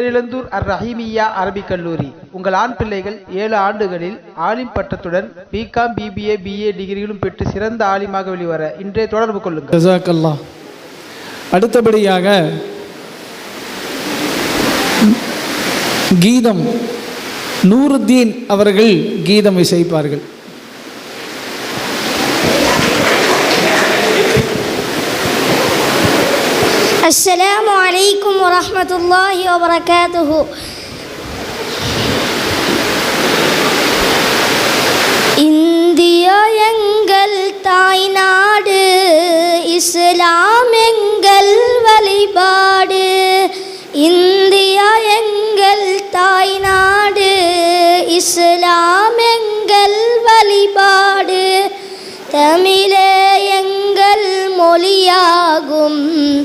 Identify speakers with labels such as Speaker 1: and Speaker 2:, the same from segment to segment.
Speaker 1: பேரிழந்தூர் அர் ரஹீமியா அரபிக் கல்லூரி. உங்கள் ஆண் பிள்ளைகள் ஏழு ஆண்டுகளில் ஆலிம் பட்டத்துடன் பிகாம் பிபிஏ பிஏ டிகிரிகளும் பெற்று சிறந்த ஆலிமாக வெளிவர இன்றைய தொடர்பு கொள்ளுங்கள்.
Speaker 2: அடுத்தபடியாக கீதம். நூருத்தீன் அவர்கள் கீதம் இசைப்பார்கள்.
Speaker 3: السلام عليكم ورحمة الله وبركاته இந்தியா எங்கள் தாய் நாடு இஸ்லாம் எங்கள் வழிபாடு இந்தியா எங்கள் தாய் நாடு இஸ்லாம்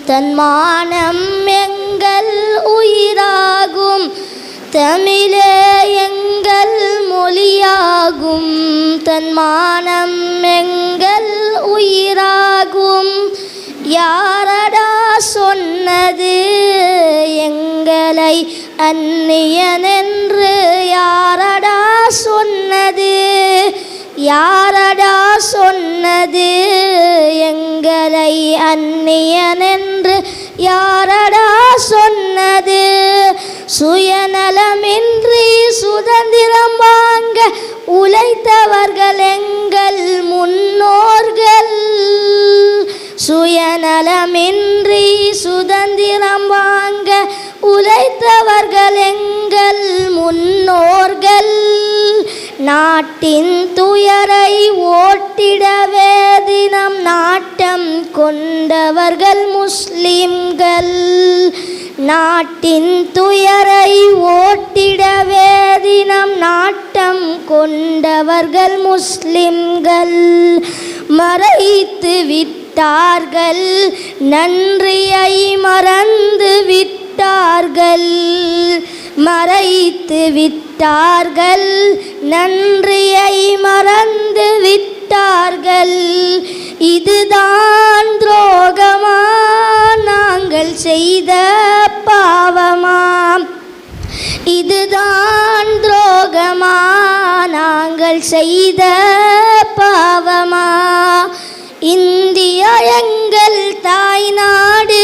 Speaker 3: தன்மானம் எங்கள் உயிராகும். தமிழே எங்கள் மொழியாகும். தன்மானம் எங்கள் உயிராகும். யாரடா சொன்னது? எங்களை அந்நியனை அந்நியனென்று யாரடா சொன்னது? சுயநலமின்றி சுதந்திரம் வாங்க உழைத்தவர்கள் எங்கள் முன்னோர்கள். சுயநலமின்றி சுதந்திரம் வாங்க உழைத்தவர்கள் எங்கள் முன்னோர்கள். நாட்டின் துயரை ஓட்டிடவே தினம் அவர்கள் முஸ்லிம்கள். நாட்டின் துயரை ஓட்டிடவே தினம் நாட்டம் கொண்டவர்கள் முஸ்லிம்கள். மறைத்து விட்டார்கள் நன்றியை மறந்து விட்டார்கள். மறைத்து விட்டார்கள் நன்றியை மறந்து விட்டார்கள். இதுதான் இதுதான் துரோகமா? நாங்கள் செய்த பாவமா? இந்தியா எங்கள் தாய் நாடு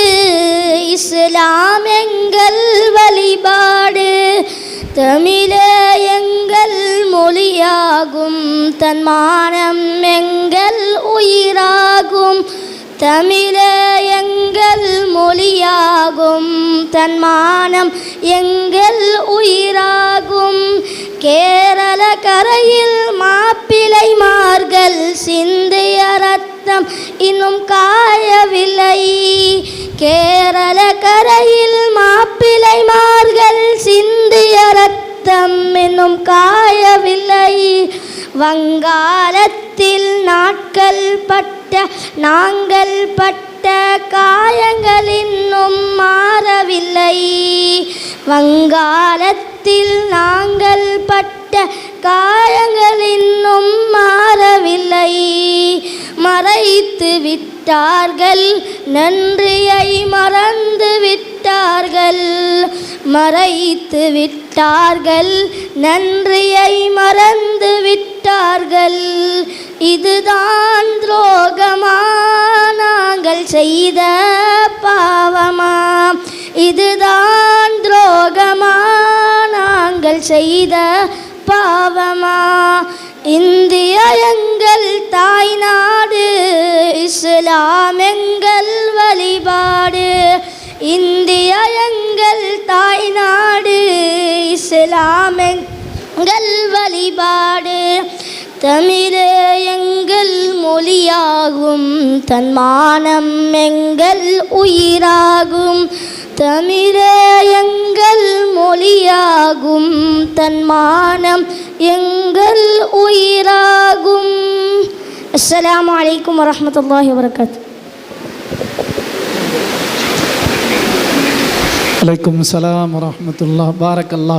Speaker 3: இஸ்லாம் எங்கள் வழிபாடு. தமிழே எங்கள் மொழியாகும் தன்மானம் எங்கள் உயிராகும். தமிழே எங்கள் மொழியாகும் உயிராகும். தன்மானம் எங்கள் உயிராகும். கேரள கரையில் மாப்பிளை மார்கள் சிந்திய ரத்தம் இன்னும் காயவில்லை. கேரள கரையில் மாப்பிளை மார்கள் சிந்திய ரத்தம் இன்னும் காயவில்லை. வங்காளத்தில் நாட்கள் பட்ட நாங்கள் பட்ட வங்காளத்தில் நாங்கள் பட்ட காயங்கள் இன்னும் மாறவில்லை. மறைத்து விட்டார்கள் நன்றியை மறந்து விட்டார்கள். மறைத்து விட்டார்கள் நன்றியை மறந்து விட்டார்கள். இதுதான் துரோகமா? நாங்கள் செய்த பாவமா? இதுதான் நாங்கள் செய்த பாவமா? இந்தியா எங்கள் தாய் நாடு இஸ்லாம் எங்கள் வழிபாடு. இந்தியா எங்கள் தாய் நாடு இஸ்லாம் எங்கள் வழிபாடு. தமிழே எங்கள் மொழியாகும் தன்மானம் எங்கள் உயிராகும். தமிழே எங்கள் மொழியாகும் தன்மானம் எங்கள் உயிராகும் அஸ்ஸலாமு அலைக்கும் வரஹ்மத்துல்லாஹி வபரகாத்து
Speaker 2: அலைக்கும் சலாம் வரமத்துல்லா பாரக்கல்லா